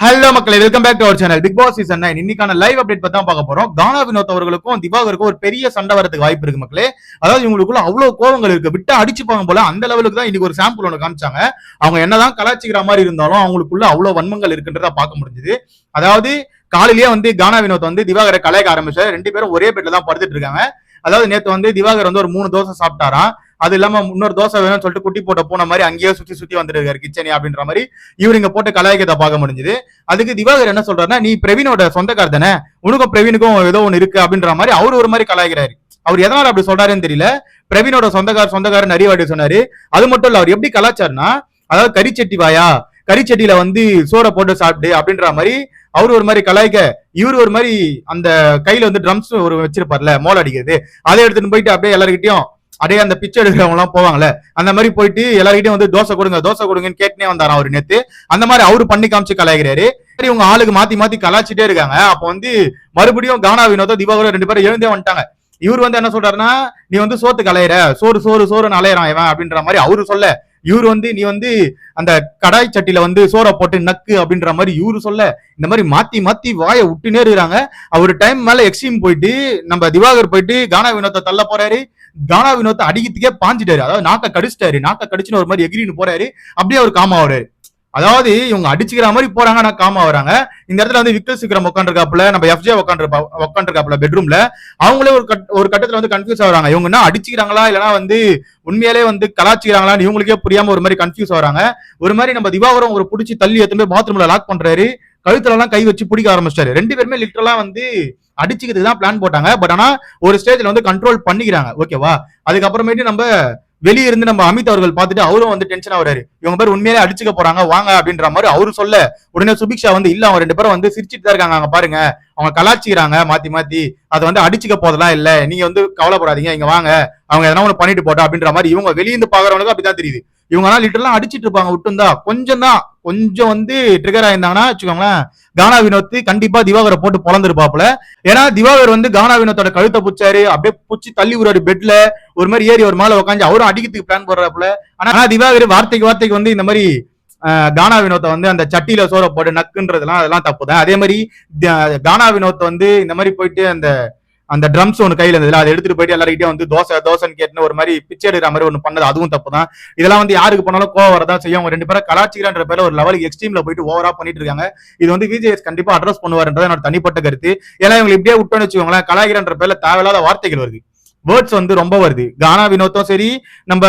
Hello மக்களே welcome back to our channel Bigg Boss season nine இன்னைக்கான live update பத்தி தான் பார்க்க போறோம். கானா வினோத் அவர்களுக்கும் திவாகருக்கும் ஒரு பெரிய சண்டை வரதுக்கு வாய்ப்பு இருக்கு மக்களே. அதாவது இவங்களுக்குள்ள அவ்வளவு கோவங்கள் இருக்கு. விட்டு அடிச்சுப்பாங்க போல அந்த லெவலுக்கு தான் இன்னைக்கு ஒரு சாம்பிள் ஒன்று காமிச்சாங்க. அவங்க என்னதான் கலாச்சிக்கிற மாதிரி இருந்தாலும் அவங்களுக்குள்ள அவ்வளவு வன்மங்கள் இருக்குன்றதா பார்க்க முடிஞ்சுது. அதாவது காலையிலேயே வந்து கானா வினோத் வந்து திவாகரை கலாய்க்க ஆரம்பிச்சாரு. ரெண்டு பேரும் ஒரே பெட்ல தான் படுத்துட்டு இருக்காங்க. அதாவது நேற்று வந்து திவாகர் வந்து ஒரு மூணு தோசை சாப்பிட்டாராம். அது இல்லாம இன்னொரு தோசை வேணும்னு சொல்லிட்டு குட்டி போட்ட போன மாதிரி அங்கேயே சுத்தி சுத்தி வந்துட்டு இருக்காரு அப்படின்ற மாதிரி. இவர் இங்க போட்டு கலாய்க்கத்தை பார்க்க முடிஞ்சுது. அதுக்கு திவாகர் என்ன சொல்றாருன்னா நீ பிரவீனோட சொந்தக்கார் தானே உனக்கும் பிரவீனுக்கும் ஏதோ ஒன்று இருக்கு அப்படின்ற மாதிரி அவர் ஒரு மாதிரி கலாய்க்கிறாரு. அவர் எதனால அப்படி சொல்றாருன்னு தெரியல. பிரவீனோட சொந்தக்கார் சொந்தக்காரன் நிறைய வாட்டி சொன்னாரு. அது மட்டும் இல்ல அவர் எப்படி கலாச்சார்னா அதாவது கறிச்சட்டி வாயா கறிச்சட்டியில வந்து சோறை போட்டு சாப்பிடு அப்படின்ற மாதிரி அவர் ஒரு மாதிரி கலாய்க்க இவர் ஒரு மாதிரி அந்த கையில வந்து ட்ரம்ஸ் ஒரு வச்சிருப்பார்ல மோல் அடிக்கிறது. அதை எடுத்துட்டு போயிட்டு அப்படியே எல்லாருக்கிட்டையும் அப்படியே அந்த பிச்சை எடுக்கிறவங்க எல்லாம் போவாங்கல்ல அந்த மாதிரி போயிட்டு எல்லார்கிட்டயும் வந்து தோசை கொடுங்க தோசை கொடுங்கன்னு கேட்டுனே வந்தாராம் அவர் நேத்து. அந்த மாதிரி அவரு பண்ணி காமிச்சு கலாய்கிறாரு சரி இவங்க ஆளுக்கு மாத்தி மாத்தி கலாச்சிட்டே இருக்காங்க. அப்ப வந்து மறுபடியும் கானா வினோதம் தீபாவளி ரெண்டு பேரும் எழுந்தே வந்துட்டாங்க. இவர் வந்து என்ன சொல்றாருன்னா நீ வந்து சோத்து கலையிற சோறு சோறு சோறு அலையறான் இவன் அப்படின்ற மாதிரி அவரு சொல்ல. இவர் வந்து நீ வந்து அந்த கடாய் சட்டியில வந்து சோறை போட்டு நக்கு அப்படின்ற மாதிரி இவரு சொல்ல இந்த மாதிரி மாத்தி மாத்தி வாயை விட்டுனே இருக்கிறாங்க. அவர் டைம் மேல எக்ஸ்ட்ரீம் போயிட்டு நம்ம திவாகர் போயிட்டு கானா வினோத்தை தள்ள போறாரு. கானா வினோத்தை அடிக்கிறதுக்கே பாஞ்சிட்டாரு. அதாவது நாக்க கடிச்சிட்டாரு. நாக்க கடிச்சுன்னு ஒரு மாதிரி எகிரின்னு போறாரு. அப்படியே அவர் காமா ஆகுறாரு அதாவது இவங்க அடிச்சுக்கிற மாதிரி போறாங்க ஆனா காமா வராங்க. இந்த இடத்துல வந்து விக்டர் சிக்ரம் உட்காந்துருக்காப்புல நம்ம எஃப்ஜே உட்காந்துருப்பா உட்காந்துருக்காப்புல பெட்ரூம்ல அவங்களே ஒரு கட் ஒரு கட்டத்துல வந்து கன்ஃபியூஸ் ஆகுறாங்க. இவங்க என்ன அடிச்சுக்கிறாங்களா இல்லைன்னா வந்து உண்மையிலே வந்து கலாச்சிக்கிறாங்களான்னு இவங்களுக்கே புரியாம ஒரு மாதிரி கன்ஃபியூஸ் ஆகுறாங்க. ஒரு மாதிரி நம்ம திவாகரம் ஒரு பிடிச்சி தள்ளி எடுத்துட்டு பாத்ரூம்ல லாக் பண்றாரு. கழுத்துல எல்லாம் கை வச்சு பிடிக்க ஆரம்பிச்சிட்டாரு. ரெண்டு பேருமே லிட்டரலா வந்து அடிச்சுக்கிறதுக்கு தான் பிளான் போட்டாங்க. பட் ஆனா ஒரு ஸ்டேஜ்ல வந்து கண்ட்ரோல் பண்ணிக்கிறாங்க. ஓகேவா அதுக்கப்புறமேட்டு நம்ம வெளியே இருந்து நம்ம அமித் அவர்கள் பார்த்துட்டு அவரும் வந்து டென்ஷன் ஆகுறாரு இவங்க பேர் உண்மையிலே அடிச்சுக்க போறாங்க வாங்க அப்படின்ற மாதிரி அவரு சொல்ல உடனே சுபிக்ஷா வந்து இல்ல அவங்க ரெண்டு பேரும் வந்து சிரிச்சிட்டு தான் இருக்காங்க அங்க பாருங்க. அவங்க கலாச்சிக்கிறாங்க மாத்தி மாத்தி. அதை வந்து அடிச்சுக்க போதெல்லாம் இல்ல. நீங்க வந்து கவலைப்படாதீங்க இங்க வாங்க. அவங்க எதனா ஒண்ணு பண்ணிட்டு போட்டா அப்படின்ற மாதிரி இவங்க வெளியிருந்து பாக்குறவங்களுக்கு அப்படிதான் தெரியுது. இவங்க எல்லாம் லிட்டர்லாம் அடிச்சிட்டு இருப்பாங்க விட்டுந்தா கொஞ்சம் தான் கொஞ்சம் வந்து ட்ரிகர் ஆயிருந்தாங்கன்னா வச்சுக்கோங்களேன். கானா வினோத் கண்டிப்பா திவாகரை போட்டு பிறந்திருப்பாப்புல ஏன்னா திவாகர் வந்து கானா வினோத்தோட கழுத்தை பிடிச்சாரு. அப்படியே பிடிச்சி தள்ளி விடுறாரு பெட்ல ஒரு மாதிரி ஏறி ஒரு மேல உட்காந்து அவரும் அடிக்கிறதுக்கு பிளான் போடுறாப்புல ஆனா திவாகர் வார்த்தைக்கு வார்த்தைக்கு வந்து இந்த மாதிரி தானா கானா வினோத்தை வந்து அந்த சட்டியில சோற போட்டு நக்குன்றதுலாம் அதெல்லாம் தப்பு தான் அதே மாதிரி த- கானா வினோத் வந்து இந்த மாதிரி போயிட்டு அந்த அந்த ட்ரம்ஸ் ஒன்று கையில் இருந்ததுல அதை எடுத்துட்டு போயிட்டு எல்லாருக்கிட்டையும் வந்து தோசை தோசைன்னு கேட்டுன்னு ஒரு மாதிரி பிச்சை எடுக்கிற மாதிரி ஒன்று பண்ணது அதுவும் தப்பு தான் இதெல்லாம் வந்து யாருக்கு போனாலும் கோவம் வரதான் செய்யும். அவங்க ரெண்டு பேரும் கலாச்சிக்கிறன்ற பேர் ஒரு லெவலுக்கு எக்ஸ்ட்ரீம்ல போயிட்டு ஓவரா பண்ணிட்டு இருக்காங்க. இது வந்து விஜிஎஸ் கண்டிப்பா அட்ரஸ் பண்ணுவார்ன்றது என்னோட தனிப்பட்ட கருத்து. ஏன்னா இவங்க இப்படியே விட்டோம்னு வச்சுக்கோங்களேன் கலாய்கிறன்ற பேர்ல தேவையில்லாத வார்த்தைகள் வருது. வேர்ட்ஸ் வந்து ரொம்ப வருது. கானா வினோத்தும் சரி நம்ம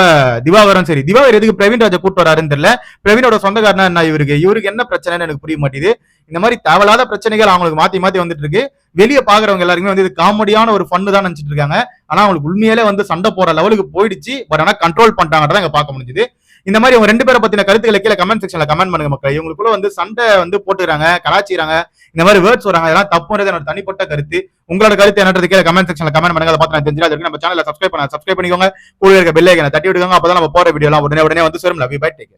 திவாகரும் சரி. திவாகர் எதுக்கு பிரவீன் ராஜா கூட்டு வராருன்னு தெரியல. பிரவீனோட சொந்தக்காரனா என்ன இவருக்கு? இவருக்கு என்ன பிரச்சனைன்னு எனக்கு புரிய மாட்டேங்குது. இந்த மாதிரி தேவையில்லாத பிரச்சனைகள் அவங்களுக்கு மாத்தி மாத்தி வந்துட்டு இருக்கு. வெளியே பாக்குறவங்க எல்லாருமே வந்து இது காமெடியான ஒரு ஃபன்னு தான் நினைச்சிட்டு இருக்காங்க. ஆனா அவங்களுக்கு உண்மையிலே வந்து சண்டை போற லெவலுக்கு போயிடுச்சு. பட் ஆனா கண்ட்ரோல் பண்ணிட்டாங்கன்றத இங்க பார்க்க முடிஞ்சுது. இந்த மாதிரி அவங்க ரெண்டு பேரை பத்தின கருத்துக்களை கீழே கமெண்ட் செக்ஷன்ல கமெண்ட் பண்ணுங்க மக்கள். இவங்களுக்குள்ள வந்து சண்டை வந்து போட்டுக்கிறாங்க கலாச்சிக்கிறாங்க இந்த மாதிரி வேர்ட்ஸ் வராங்க அதெல்லாம் தப்புன்றது என்னோட தனிப்பட்ட கருத்து. உங்களோட கருத்து என்னன்றது கீழே கமெண்ட் செக்ஷன்ல கமெண்ட் பண்ணுங்க. அதை பார்த்து நான் தெரிஞ்சு அதுக்கு நம்ம சேனல சப்ஸ்கிரைப் பண்ண சப்ஸ்கிரைப் பண்ணிக்கோங்க. கூட இருக்க பெல் தட்டி விடுங்க அப்பதான் நம்ம போற வீடியோ எல்லாம் உடனே உடனே வந்து சேரும். Love bye take